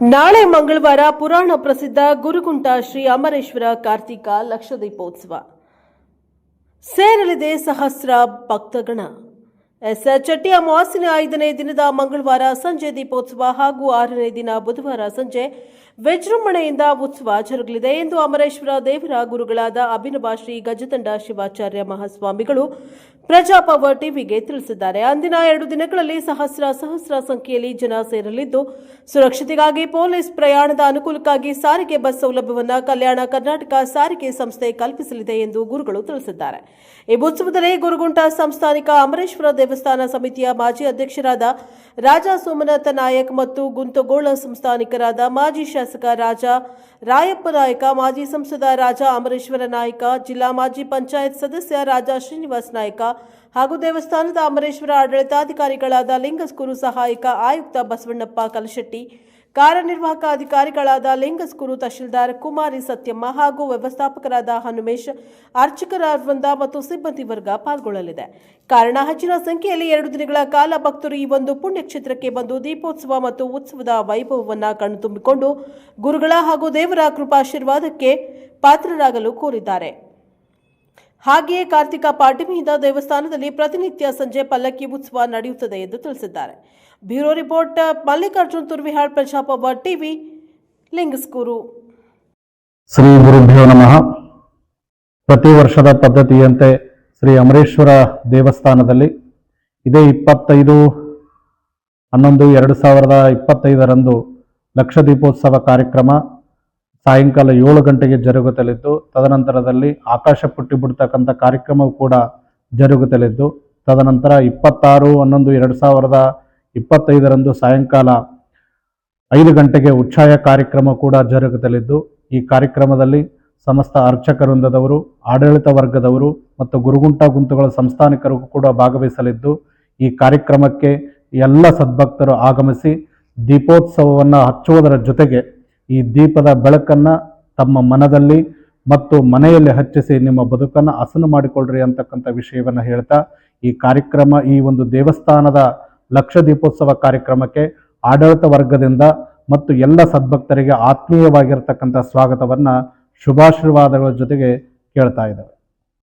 ನಾಳೆ ಮಂಗಳವಾರ ಪುರಾಣ ಪ್ರಸಿದ್ಧ ಗುರುಕುಂಟ ಶ್ರೀ ಅಮರೇಶ್ವರ ಕಾರ್ತಿಕ ಲಕ್ಷದೀಪೋತ್ಸವ. ಸೇರಲಿದೆ ಸಹಸ್ರ ಭಕ್ತಗಣ. ಎಸ್ ಚಟ್ಟಿ ಅಮಾವಾಸ್ಯ ಐದನೇ ದಿನದ ಮಂಗಳವಾರ ಸಂಜೆ ದೀಪೋತ್ಸವ ಹಾಗೂ ಆರನೇ ದಿನ ಬುಧವಾರ ಸಂಜೆ ವಿಜೃಂಭಣೆಯಿಂದ ಉತ್ಸವ ಜರುಗಲಿದೆ ಎಂದು ಅಮರೇಶ್ವರ ದೇವರ ಗುರುಗಳಾದ ಅಭಿನವ ಶ್ರೀ ಗಜತಂಡ ಶಿವಾಚಾರ್ಯ ಮಹಾಸ್ವಾಮಿಗಳು ಪ್ರಜಾಪವ ಟಿವಿಗೆ ತಿಳಿಸಿದ್ದಾರೆ. ಅಂದಿನ ಎರಡು ದಿನಗಳಲ್ಲಿ ಸಹಸ್ರ ಸಹಸ್ರ ಸಂಖ್ಯೆಯಲ್ಲಿ ಜನ ಸೇರಲಿದ್ದು, ಸುರಕ್ಷತೆಗಾಗಿ ಪೊಲೀಸ್ ಪ್ರಯಾಣದ ಅನುಕೂಲಕ್ಕಾಗಿ ಸಾರಿಗೆ ಬಸ್ ಸೌಲಭ್ಯವನ್ನು ಕಲ್ಯಾಣ ಕರ್ನಾಟಕ ಸಾರಿಗೆ ಸಂಸ್ಥೆ ಕಲ್ಪಿಸಲಿದೆ ಎಂದು ಗುರುಗಳು ತಿಳಿಸಿದ್ದಾರೆ. ಈ ಉತ್ಸವದಲ್ಲಿ ಗುರುಗುಂಟ ಸಂಸ್ಥಾನಿಕ ಅಮರೇಶ್ವರ ದೇವಸ್ಥಾನ ಸಮಿತಿಯ ಮಾಜಿ ಅಧ್ಯಕ್ಷರಾದ ರಾಜಾ ಸೋಮನಾಥ ನಾಯಕ್ ಮತ್ತು ಗುಂತಗೋಳ ಸಂಸ್ಥಾನಿಕರಾದ ಮಾಜಿ ಶಾಸಕ ರಾಜ ರಾಯಪ್ಪ ನಾಯಕ, ಮಾಜಿ ಸಂಸದ ರಾಜಾ ಅಮರೇಶ್ವರ ನಾಯಕ, ಜಿಲ್ಲಾ ಮಾಜಿ ಪಂಚಾಯತ್ ಸದಸ್ಯ ರಾಜಾ ಶ್ರೀನಿವಾಸ್ ನಾಯಕ ಹಾಗೂ ದೇವಸ್ಥಾನದ ಅಮರೇಶ್ವರ ಆಡಳಿತಾಧಿಕಾರಿಗಳಾದ ಲಿಂಗಸ್ಕೂರು ಸಹಾಯಕ ಆಯುಕ್ತ ಬಸವಣ್ಣಪ್ಪ ಕಲಶೆಟ್ಟಿ, ಕಾರ್ಯನಿರ್ವಾಹಕ ಅಧಿಕಾರಿಗಳಾದ ಲಿಂಗಸ್ಕೂರು ತಹಶೀಲ್ದಾರ್ ಕುಮಾರಿ ಸತ್ಯಮ್ಮ ಹಾಗೂ ವ್ಯವಸ್ಥಾಪಕರಾದ ಹನುಮೇಶ್, ಅರ್ಚಕರ ವೃಂದ ಮತ್ತು ಸಿಬ್ಬಂದಿ ವರ್ಗ ಪಾಲ್ಗೊಳ್ಳಲಿದೆ. ಕಾರಣ, ಹೆಚ್ಚಿನ ಸಂಖ್ಯೆಯಲ್ಲಿ ಎರಡು ದಿನಗಳ ಕಾಲ ಭಕ್ತರು ಈ ಒಂದು ಪುಣ್ಯಕ್ಷೇತ್ರಕ್ಕೆ ಬಂದು ದೀಪೋತ್ಸವ ಮತ್ತು ಉತ್ಸವದ ವೈಭವವನ್ನು ಕಣ್ತುಂಬಿಕೊಂಡು ಗುರುಗಳ ಹಾಗೂ ದೇವರ ಕೃಪಾಶೀರ್ವಾದಕ್ಕೆ ಪಾತ್ರರಾಗಲು ಕೋರಿದ್ದಾರೆ. ಹಾಗೆಯೇ ಕಾರ್ತಿಕ ಪಾಡ್ಯಮಿಯಿಂದ ದೇವಸ್ಥಾನದಲ್ಲಿ ಪ್ರತಿನಿತ್ಯ ಸಂಜೆ ಪಲ್ಲಕ್ಕಿ ಉತ್ಸವ ನಡೆಯುತ್ತದೆ ಎಂದು ತಿಳಿಸಿದ್ದಾರೆ. ಬ್ಯೂರೋ ರಿಪೋರ್ಟ್, ಮಲ್ಲಿಕಾರ್ಜುನ್ ತುರ್ವಿಹಾಳ್ ಪ್ರಜಾಪವ ಟಿವಿ, ಲಿಂಗಸ್ಕೂರು. ಶ್ರೀ ಗುರುಭ್ಯೋ ನಮಃ. ಪ್ರತಿ ವರ್ಷದ ಪದ್ಧತಿಯಂತೆ ಶ್ರೀ ಅಮರೇಶ್ವರ ದೇವಸ್ಥಾನದಲ್ಲಿ ಇದೇ ಇಪ್ಪತ್ತೈದು, ಹನ್ನೊಂದು, ಎರಡು ಸಾವಿರದ ಇಪ್ಪತ್ತೈದರಂದು ಲಕ್ಷ ದೀಪೋತ್ಸವ ಕಾರ್ಯಕ್ರಮ ಸಾಯಂಕಾಲ ಏಳು ಗಂಟೆಗೆ ಜರುಗುತ್ತಲಿದ್ದು, ತದನಂತರದಲ್ಲಿ ಆಕಾಶ ಪುಟ್ಟಿ ಬಿಡ್ತಕ್ಕಂಥ ಕಾರ್ಯಕ್ರಮವು ಕೂಡ ಜರುಗುತ್ತಲಿದ್ದು, ತದನಂತರ ಇಪ್ಪತ್ತಾರು, ಹನ್ನೊಂದು, ಎರಡು ಸಾವಿರದ ಇಪ್ಪತ್ತೈದರಂದು ಸಾಯಂಕಾಲ ಐದು ಗಂಟೆಗೆ ಉಚ್ಛಾಯ ಕಾರ್ಯಕ್ರಮ ಕೂಡ ಜರುಗುತ್ತಲಿದ್ದು, ಈ ಕಾರ್ಯಕ್ರಮದಲ್ಲಿ ಸಮಸ್ತ ಅರ್ಚಕ ವೃಂದದವರು ಆಡಳಿತ ವರ್ಗದವರು ಮತ್ತು ಗುರುಗುಂಟ ಗುಂತುಗಳ ಸಂಸ್ಥಾನಿಕರು ಕೂಡ ಭಾಗವಹಿಸಲಿದ್ದು, ಈ ಕಾರ್ಯಕ್ರಮಕ್ಕೆ ಎಲ್ಲ ಸದ್ಭಕ್ತರು ಆಗಮಿಸಿ ದೀಪೋತ್ಸವವನ್ನು ಹಚ್ಚುವುದರ ಜೊತೆಗೆ ಈ ದೀಪದ ಬೆಳಕನ್ನು ತಮ್ಮ ಮನದಲ್ಲಿ ಮತ್ತು ಮನೆಯಲ್ಲಿ ಹಚ್ಚಿಸಿ ನಿಮ್ಮ ಬದುಕನ್ನು ಹಸನು ಮಾಡಿಕೊಳ್ಳ್ರಿ ಅಂತಕ್ಕಂಥ ವಿಷಯವನ್ನು ಹೇಳ್ತಾ ಈ ಕಾರ್ಯಕ್ರಮ, ಈ ಒಂದು ದೇವಸ್ಥಾನದ ಲಕ್ಷ ದೀಪೋತ್ಸವ ಕಾರ್ಯಕ್ರಮಕ್ಕೆ ಆಡಳಿತ ವರ್ಗದಿಂದ ಮತ್ತು ಎಲ್ಲ ಸದ್ಭಕ್ತರಿಗೆ ಆತ್ಮೀಯವಾಗಿರ್ತಕ್ಕಂಥ ಸ್ವಾಗತವನ್ನು ಶುಭಾಶೀರ್ವಾದಗಳ ಜೊತೆಗೆ ಕೇಳ್ತಾ ಇದ್ದೇವೆ.